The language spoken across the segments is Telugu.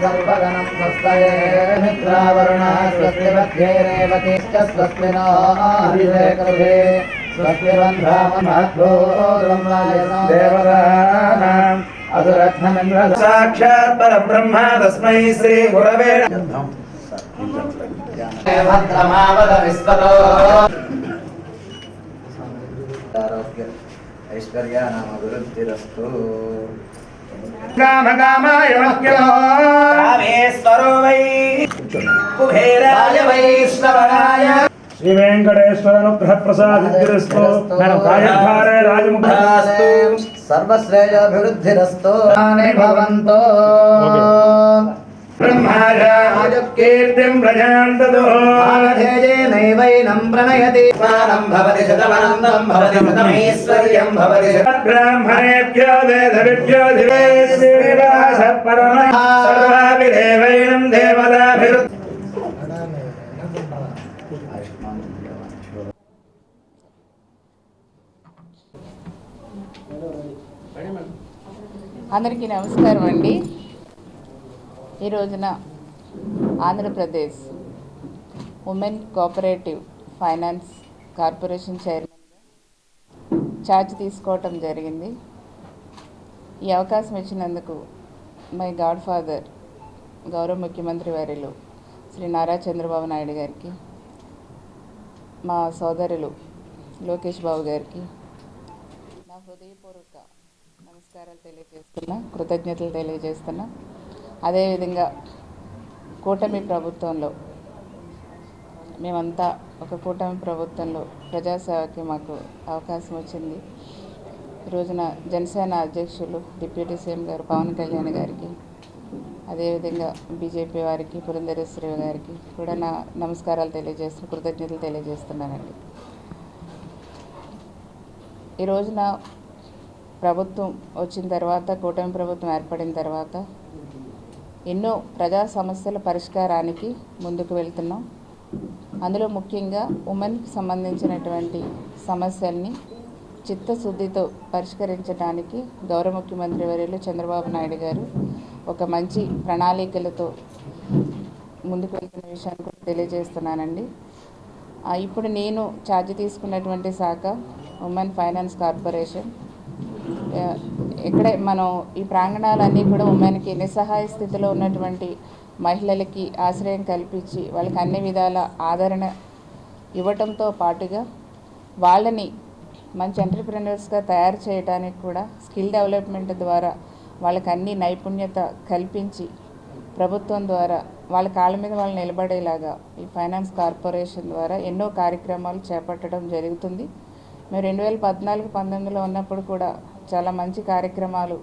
सर्वगणं स्वस्तये मित्रावरुणः स्वस्ति मध्ये रेवतिश्च स्वस्ति नो हरिवेकरुहे स्वस्ति बन्धामहाभो देवतानाम् असुरत्नमिन्द्र साक्षात् परब्रह्म तस्मै श्री गुरवे भद्रमावद विस्वतो ఐశ్వర్యానామభివృద్ధిరస్తు కామకామాయ రామేశ్వరో వై కుబేరాయ వైశ్వరాయ శ్రీ వెంకటేశ్వరనుగ్రహ ప్రసాదిరస్తు రాయభారే భవంతో ब्रह्माय कीर्तिं प्रजान्ततो नैवैनं प्रणयति स्नानं भवति शतमनन्दं भवति शतमैश्वर्यं भवति ब्राह्मणेभ्यो वेदविभ्यो दिवे श्रीनिवास परम सर्वापि देवैनं देवताभिरुद्ध అందరికీ నమస్కారం అండి ఈ రోజున Andhra Pradesh women cooperative finance corporation చైర్మన్గా ఛార్జ్ తీసుకోవటం జరిగింది. ఈ అవకాశం ఇచ్చినందుకు మై గాడ్ ఫాదర్ గౌరవ ముఖ్యమంత్రి వారిలు శ్రీ నారా చంద్రబాబు నాయుడు గారికి మా సోదరులు లోకేష్ బాబు గారికి నా హృదయపూర్వక నమస్కారాలు తెలియజేస్తున్నా కృతజ్ఞతలు తెలియజేస్తున్నా. అదేవిధంగా కూటమి ప్రభుత్వంలో మేమంతా ఒక కూటమి ప్రభుత్వంలో ప్రజాసేవకి మాకు అవకాశం వచ్చింది. ఈ రోజున జనసేన అధ్యక్షులు డిప్యూటీ సీఎం గారు పవన్ కళ్యాణ్ గారికి అదేవిధంగా బీజేపీ వారికి పురంధరేశ్వరి గారికి కూడా నా నమస్కారాలు తెలియజేస్తూ కృతజ్ఞతలు తెలియజేస్తున్నానండి. ఈ రోజున ప్రభుత్వం వచ్చిన తర్వాత కూటమి ప్రభుత్వం ఏర్పడిన తర్వాత ఎన్నో ప్రజా సమస్యల పరిష్కారానికి ముందుకు వెళ్తున్నాం. అందులో ముఖ్యంగా ఉమెన్కి సంబంధించినటువంటి సమస్యల్ని చిత్తశుద్ధితో పరిష్కరించడానికి గౌరవ ముఖ్యమంత్రి వర్యులు చంద్రబాబు నాయుడు గారు ఒక మంచి ప్రణాళికలతో ముందుకు వెళ్తున్న విషయాన్ని కూడా తెలియజేస్తున్నానండి. ఇప్పుడు నేను ఛార్జ్ తీసుకున్నటువంటి శాఖ ఉమెన్ ఫైనాన్స్ కార్పొరేషన్. ఇక్కడే మనం ఈ ప్రాంగణాలన్నీ కూడా ఉమెన్కి నిస్సహాయ స్థితిలో ఉన్నటువంటి మహిళలకి ఆశ్రయం కల్పించి వాళ్ళకి అన్ని విధాల ఆదరణ ఇవ్వటంతో పాటుగా వాళ్ళని మంచి ఎంటర్ప్రినర్స్గా తయారు చేయడానికి కూడా స్కిల్ డెవలప్మెంట్ ద్వారా వాళ్ళకి అన్ని నైపుణ్యత కల్పించి ప్రభుత్వం ద్వారా వాళ్ళ కాళ్ళ మీద వాళ్ళు నిలబడేలాగా ఈ ఫైనాన్స్ కార్పొరేషన్ ద్వారా ఎన్నో కార్యక్రమాలు చేపట్టడం జరుగుతుంది. మేము రెండు వేల పద్నాలుగు పంతొమ్మిదిలో ఉన్నప్పుడు కూడా చాలా మంచి కార్యక్రమాలు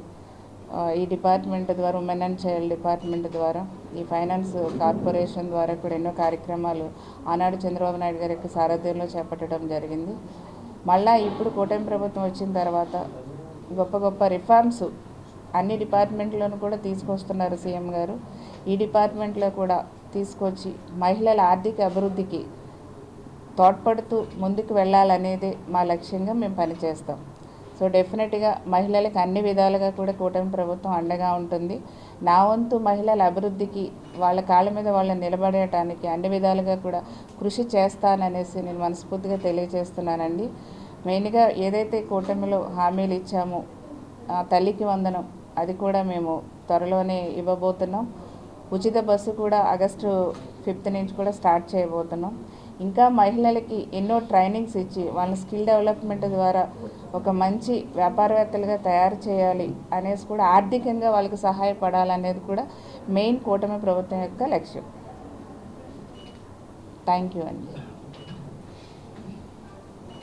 ఈ డిపార్ట్మెంట్ ద్వారా ఉమెన్ అండ్ చైల్డ్ డిపార్ట్మెంట్ ద్వారా ఈ ఫైనాన్స్ కార్పొరేషన్ ద్వారా కూడా ఎన్నో కార్యక్రమాలు ఆనాడు చంద్రబాబు నాయుడు గారి యొక్క సారథ్యంలో చేపట్టడం జరిగింది. మళ్ళా ఇప్పుడు కూటమి ప్రభుత్వం వచ్చిన తర్వాత గొప్ప గొప్ప రిఫార్మ్స్ అన్ని డిపార్ట్మెంట్లను కూడా తీసుకొస్తున్నారు సీఎం గారు. ఈ డిపార్ట్మెంట్లో కూడా తీసుకొచ్చి మహిళల ఆర్థిక అభివృద్ధికి తోడ్పడుతూ ముందుకు వెళ్ళాలనేదే మా లక్ష్యంగా మేము పనిచేస్తాం. సో డెఫినెట్గా మహిళలకు అన్ని విధాలుగా కూడా కూటమి ప్రభుత్వం అండగా ఉంటుంది. నా వంతు మహిళల అభివృద్ధికి వాళ్ళ కాళ్ళ మీద వాళ్ళని నిలబడటానికి అన్ని విధాలుగా కూడా కృషి చేస్తాననేసి నేను మనస్ఫూర్తిగా తెలియజేస్తున్నానండి. మెయిన్గా ఏదైతే కూటమిలో హామీలు ఇచ్చామో ఆ తల్లికి వందనం అది కూడా మేము త్వరలోనే ఇవ్వబోతున్నాం. ఉచిత బస్సు కూడా ఆగస్టు ఫిఫ్త్ నుంచి కూడా స్టార్ట్ చేయబోతున్నాం. ఇంకా మహిళలకి ఎన్నో ట్రైనింగ్స్ ఇచ్చి వాళ్ళ స్కిల్ డెవలప్మెంట్ ద్వారా ఒక మంచి వ్యాపారవేత్తలుగా తయారు చేయాలి అనేసి కూడా ఆర్థికంగా వాళ్ళకి సహాయపడాలనేది కూడా మెయిన్ కూటమి ప్రభుత్వం యొక్క లక్ష్యం. థ్యాంక్ యూ అండి.